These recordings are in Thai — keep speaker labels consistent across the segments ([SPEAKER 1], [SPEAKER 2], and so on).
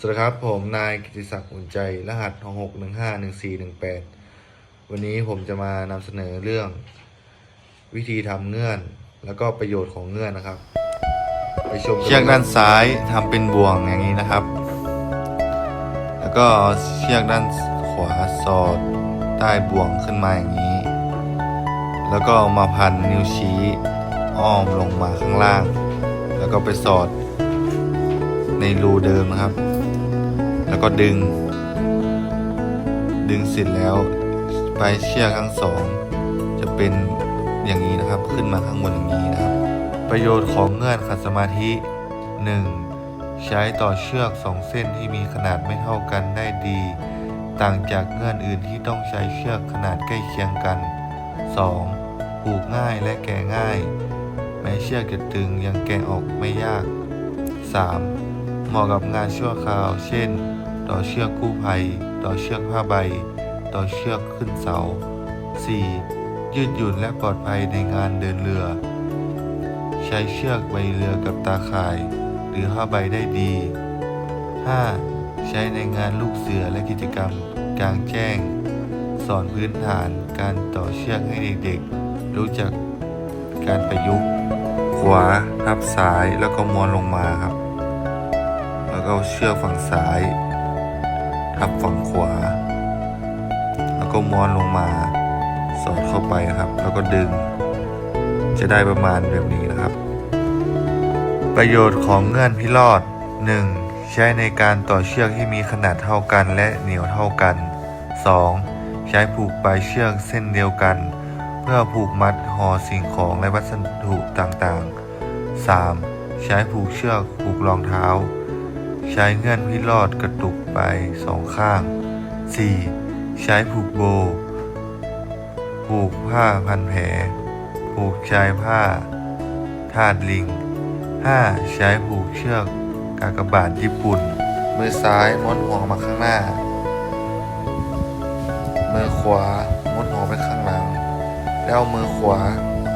[SPEAKER 1] สวัสดีครับ ผมนายกิติศักดิ์อุ่นใจ รหัสหกหนึ่งห้าหนึ่งสี่หนึ่งแปดวันนี้ผมจะมานำเสนอเรื่อง วิธีทำเงื่อน แล้วก็ประโยชน์ของเงื่อนนะครับ ไปชม
[SPEAKER 2] เชือกด้านซ้ายทำเป็นบ่วงอย่างนี้นะครับ แล้วก็เชือกด้านขวาสอดใต้บ่วงขึ้นมาอย่างนี้ แล้วก็มาพันนิ้วชี้อ้อมลงมาข้างล่าง แล้วก็ไปสอดในรูเดิมนะครับ แล้วก็ดึง ดึงเสร็จแล้วปลายเชือกทั้งสอง จะเป็นอย่างนี้นะครับ ขึ้นมาข้างบนอย่างนี้นะครับ ประโยชน์ของเงื่อนขัดสมาธิ 1. ใช้ต่อเชือกสองเส้นที่มีขนาดไม่เท่ากันได้ดี ต่างจากเงื่อนอื่นที่ต้องใช้เชือกขนาดใกล้เคียงกัน 2. ผูกง่ายและแกะง่าย แม้เชือกจะตึงยังแกะออกไม่ยาก 3. เหมาะกับงานชั่วคราว เช่น ต่อเชือกกู้ภัย ต่อเชือกผ้าใบ ต่อเชือกขึ้นเสา 4. ยืดหยุ่นและปลอดภัยในงานเดินเรือ ใช้เชือกใบเรือกับตาข่าย หรือผ้าใบได้ดี 5. ใช้ในงานลูกเสือและกิจกรรมกลางแจ้ง สอนพื้นฐานการต่อเชือกให้เด็กๆ รู้จักการประยุกต์ ขวาทับซ้ายแล้วก็ม้วนลงมาครับ แล้วก็เอาเชือกฝั่งซ้าย ทับฝั่งขวา แล้วก็ม้วนลงมา สอดเข้าไปครับ แล้วก็ดึง จะได้ประมาณแบบนี้นะครับ ประโยชน์ของเงื่อนพิรอด 1. ใช้ในการต่อเชือกที่มีขนาดเท่ากันและเหนียวเท่ากัน 2. ใช้ผูกปลายเชือกเส้นเดียวกัน เพื่อผูกมัดห่อสิ่งของและวัสดุต่างๆ 3. ใช้ผูกเชือกผูกรองเท้า ใช้เงื่อนพิรอดกระตุกไปสองข้าง 4. ใช้ผูกโบ ผูกผ้าพันแผล ผูกชายผ้าธาตุลิง 5. ใช้ผูกเชือกกากบาทญี่ปุ่น
[SPEAKER 1] มือซ้ายม้วนหัวมาข้างหน้า มือขวาม้วนหัวไปข้างหลัง แล้วมือขวา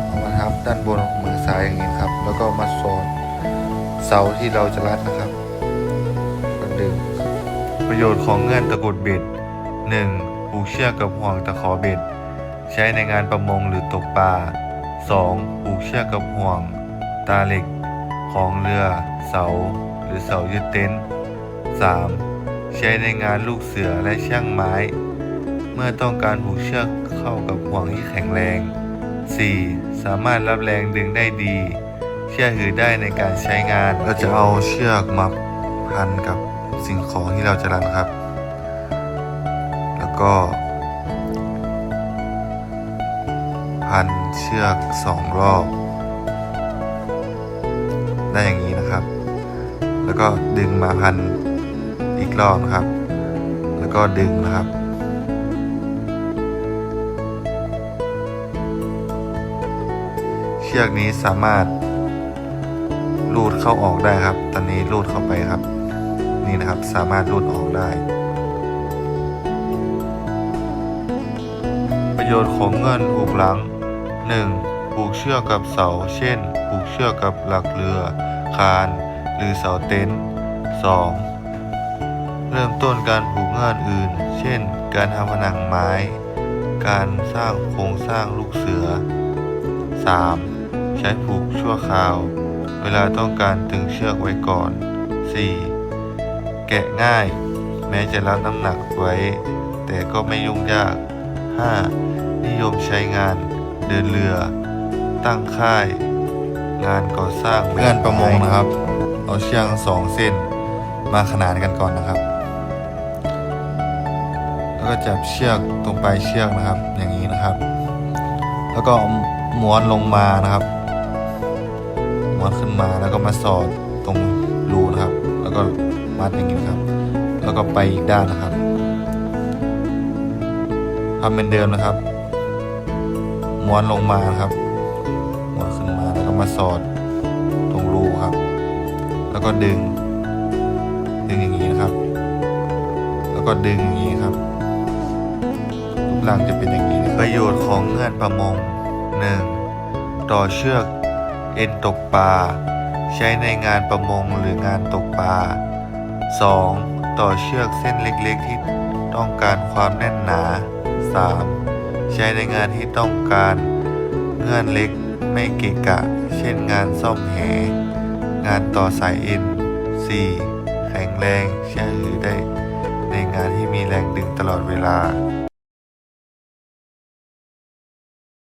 [SPEAKER 1] เอามาทับด้านบนของมือซ้ายอย่างนี้ครับ แล้วก็มาสอดเสาที่เราจะรัดนะครับ ก็ดึง
[SPEAKER 2] ประโยชน์ของเงื่อนตะกรุดเบ็ด 1. ผูกเชือกกับห่วงตะขอเบ็ด ใช้ในงานประมงหรือตกปลา 2. ผูกเชือกกับห่วง ตาเหล็ก ของเรือ เสา หรือเสายึดเต็นท์ 3. ใช้ในงานลูกเสือและช่างไม้ เมื่อต้องการผูกเชือกเข้ากับห่วงที่แข็งแรง 4. สามารถรับแรงดึงได้ดี เชื่อถือได้ในการใช้งานเราจะเอาเชือกมาพันกับ สิ่งของที่เราจะรันครับ แล้วก็ พันเชือกสองรอบ ได้อย่างนี้นะครับ แล้วก็ดึงมาพันอีกรอบนะครับ แล้วก็ดึงนะครับเชือกนี้สามารถลูดเข้าออกได้ครับ ตอนนี้ลูดเข้าไปครับ นี่นะครับ สามารถลูดออกได้ ประโยชน์ของเงินผูกหลัง 1. ผูกเชือกกับเสา เช่น ผูกเชือกกับหลักเรือ คาน หรือเสาเต็นท์ 2. เริ่มต้นการผูกเงื่อนอื่น เช่น การทำผนังไม้ การสร้างโครงสร้างลูกเสือ 3. ใช้ผูกชั่วคราว เวลาต้องการตึงเชือกไว้ก่อน 4. แกะง่าย แม้จะรับน้ำหนักไว้ แต่ก็ไม่ยุ่งยาก 5. นิยมใช้งานเดินเรือ ตั้งค่าย งานก่อสร้างเงื่อนประมงนะครับ เอาเชือกสองเส้นมาขนานกันก่อนนะครับ แล้วก็จับเชือกตรงปลายเชือกนะครับ อย่างนี้นะครับ แล้วก็ม้วนลงมานะครับม้วนขึ้นมาแล้วก็มาสอดตรงรูนะครับ แล้วก็ มัดอย่างนี้ครับ แล้วก็ไปอีกด้านนะครับทำเป็นเดิมนะครับ ม้วนลงมาครับ ม้วนขึ้นมาแล้วก็มาสอดตรงรูครับ แล้วก็ดึง ดึงอย่างนี้นะครับ แล้วก็ดึงอย่างนี้ครับรูปร่างจะเป็นอย่างนี้นะครับประโยชน์ของเงื่อนประมง 1. ต่อเชือกเอ็นตกปลาใช้ในงานประมงหรืองานตกปลา 2. ต่อเชือกเส้นเล็กๆ ที่ต้องการความแน่นหนา 3. ใช้ในงานที่ต้องการเงื่อนเล็กไม่เกะกะ เช่นงานซ่อมแห งานต่อสายเอ็น 4. แข็งแรงเชื่อถือได้ ในงานที่มีแรงดึงตลอดเวลา